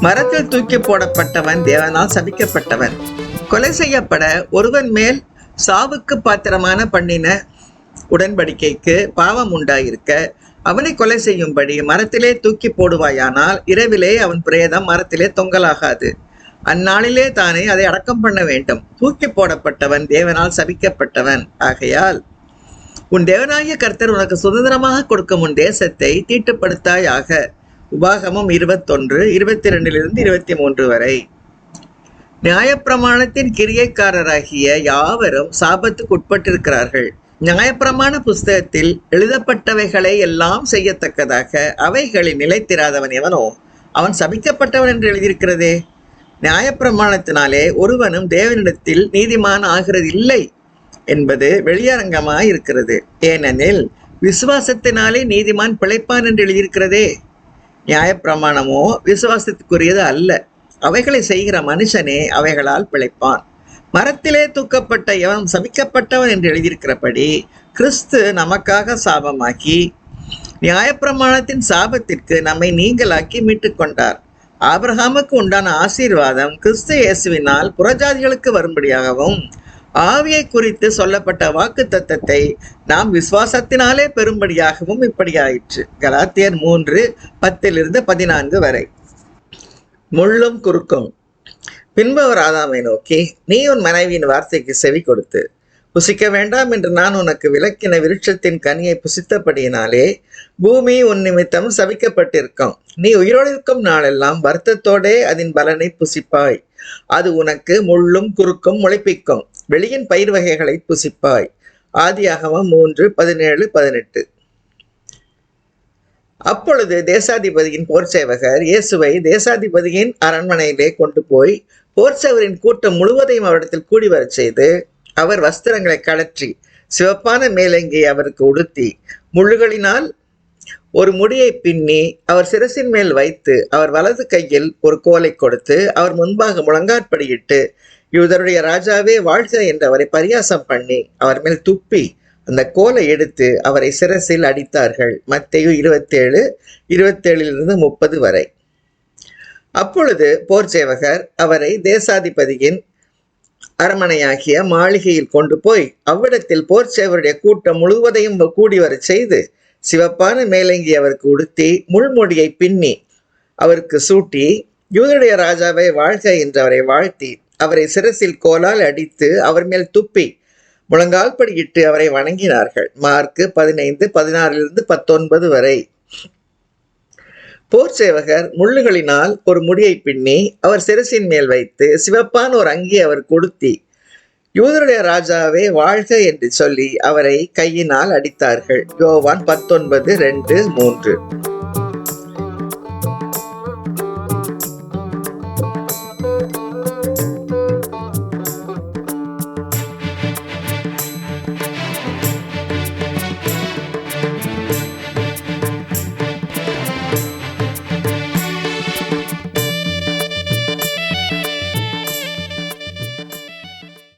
மரத்தில் தூக்கி போடப்பட்டவன் தேவனால் சபிக்கப்பட்டவன். கொலை செய்யப்பட ஒருவன் மேல் சாவுக்கு பாத்திரமான பண்ணின உடன்படிக்கைக்கு பாவம் உண்டாயிருக்க அவனை கொலை செய்யும்படி மரத்திலே தூக்கி போடுவாயானால் இரவிலே அவன் பிரேதம் மரத்திலே தொங்கலாகாது. அந்நாளிலே தானே அதை அடக்கம் பண்ண வேண்டும். தூக்கி போடப்பட்டவன் தேவனால் சபிக்கப்பட்டவன். ஆகையால் உன் தேவனாகிய கர்த்தர் உனக்கு சுதந்திரமாக கொடுக்கும் உன் தேசத்தை தீட்டுப்படுத்தாயாக. உபாகமும் இருபத்தொன்று இருபத்தி ரெண்டிலிருந்து இருபத்தி மூன்று வரை. நியாயப்பிரமாணத்தின் கிரியைக்காரராகிய யாவரும் சாபத்துக்கு உட்பட்டிருக்கிறார்கள் நியாயப்பிரமாண புஸ்தகத்தில் எழுதப்பட்டவைகளை எல்லாம் செய்யத்தக்கதாக அவைகளில் நிலைத்திராதவன் எவனோ அவன் சபிக்கப்பட்டவன் என்று எழுதியிருக்கிறதே. நியாயப்பிரமாணத்தினாலே ஒருவனும் தேவனிடத்தில் நீதிமான் ஆகிறது இல்லை என்பது வெளியரங்கமாக இருக்கிறது. ஏனெனில் விசுவாசத்தினாலே நீதிமான் பிழைப்பான் என்று எழுதியிருக்கிறதே. நியாயப்பிரமாணமோ விசுவாசத்துக்குரியது அல்ல. அவைகளை செய்கிற மனுஷனே அவைகளால் பிழைப்பான். மரத்திலே தூக்கப்பட்ட எவன் சபிக்கப்பட்டவன் என்று எழுதியிருக்கிறபடி கிறிஸ்து நமக்காக சாபமாக்கி நியாயப்பிரமாணத்தின் சாபத்திற்கு நம்மை நீங்களாக்கி மீட்டுக்கொண்டார். ஆபிரகாமுக்கு உண்டான ஆசீர்வாதம் கிறிஸ்து இயேசுவினால் புறஜாதிகளுக்கு வரும்படியாகவும் ஆவியை குறித்து சொல்லப்பட்ட வாக்கு தத்தத்தை நாம் விசுவாசத்தினாலே பெறும்படியாகவும் இப்படியாயிற்று. கலாத்தியர் மூன்று பத்திலிருந்து பதினான்கு வரை. முள்ளும் குறுக்கும். பின்பு அவர் ஆதாமை நோக்கி நீ உன் மனைவியின் வார்த்தைக்கு செவி கொடுத்து புசிக்க வேண்டாம் என்று நான் உனக்கு விளக்கின விருட்சத்தின் கனியை புசித்தபடியினாலே பூமி உன் நிமித்தம் சபிக்கப்பட்டிருக்கும் நீ உயிரோடு இருக்கும் நாளெல்லாம் வருத்தத்தோடே அதன் பலனை புசிப்பாய். அது உனக்கு முள்ளும் குறுக்கும் முளைப்பிக்கும். வெளியின் பயிர் வகைகளை புசிப்பாய். ஆதியாகமம் மூன்று பதினேழு பதினெட்டு. அப்பொழுது தேசாதிபதியின் போர் சேவகர் இயேசுவை தேசாதிபதியின் அரண்மனையிலே கொண்டு போய் போர் சேவரின் கூட்டம் முழுவதையும் அவரிடத்தில் கூடி வரச் செய்து அவர் வஸ்திரங்களை கழற்றி சிவப்பான மேலங்கியை அவருக்கு உடுத்தி முள்ளுகளினால் ஒரு முடியை பின்னி அவர் சிரசின் மேல் வைத்து அவர் வலது கையில் ஒரு கோலை கொடுத்து அவர் முன்பாக முழங்காற்படியிட்டு யூதருடைய ராஜாவே வாழ்க என்று அவரை பரியாசம் பண்ணி அவர் மேல் துப்பி அந்த கோலை எடுத்து அவரை சிரசில் அடித்தார்கள். மத்தேயு இருபத்தேழு இருபத்தேழிலிருந்து முப்பது வரை. அப்பொழுது போர் சேவகர் அவரை தேசாதிபதியின் அரமனையாகிய மாளிகையில் கொண்டு போய் அவ்விடத்தில் போர் சேவருடைய கூட்டம் முழுவதையும் கூடி வர செய்து சிவப்பான மேலங்கி அவருக்கு உடுத்தி முள்முடியை பின்னி அவருக்கு சூட்டி யூதருடைய ராஜாவை வாழ்க என்று அவரை வாழ்த்தி அவரை சிரசில் கோலால் அடித்து அவர் மேல் துப்பி முழங்கால் படியிட்டு அவரை வணங்கினார்கள். மார்க்கு பதினைந்து பதினாறிலிருந்து பத்தொன்பது வரை. போர் சேவகர் முள்ளுகளினால் ஒரு முடியை பின்னி அவர் சிரசின் மேல் வைத்து சிவப்பான ஒரு அங்கி அவர் கொடுத்தி யூதருடைய ராஜாவே வாழ்க என்று சொல்லி அவரை கையினால் அடித்தார்கள். யோவான் பத்தொன்பது ரெண்டு மூன்று.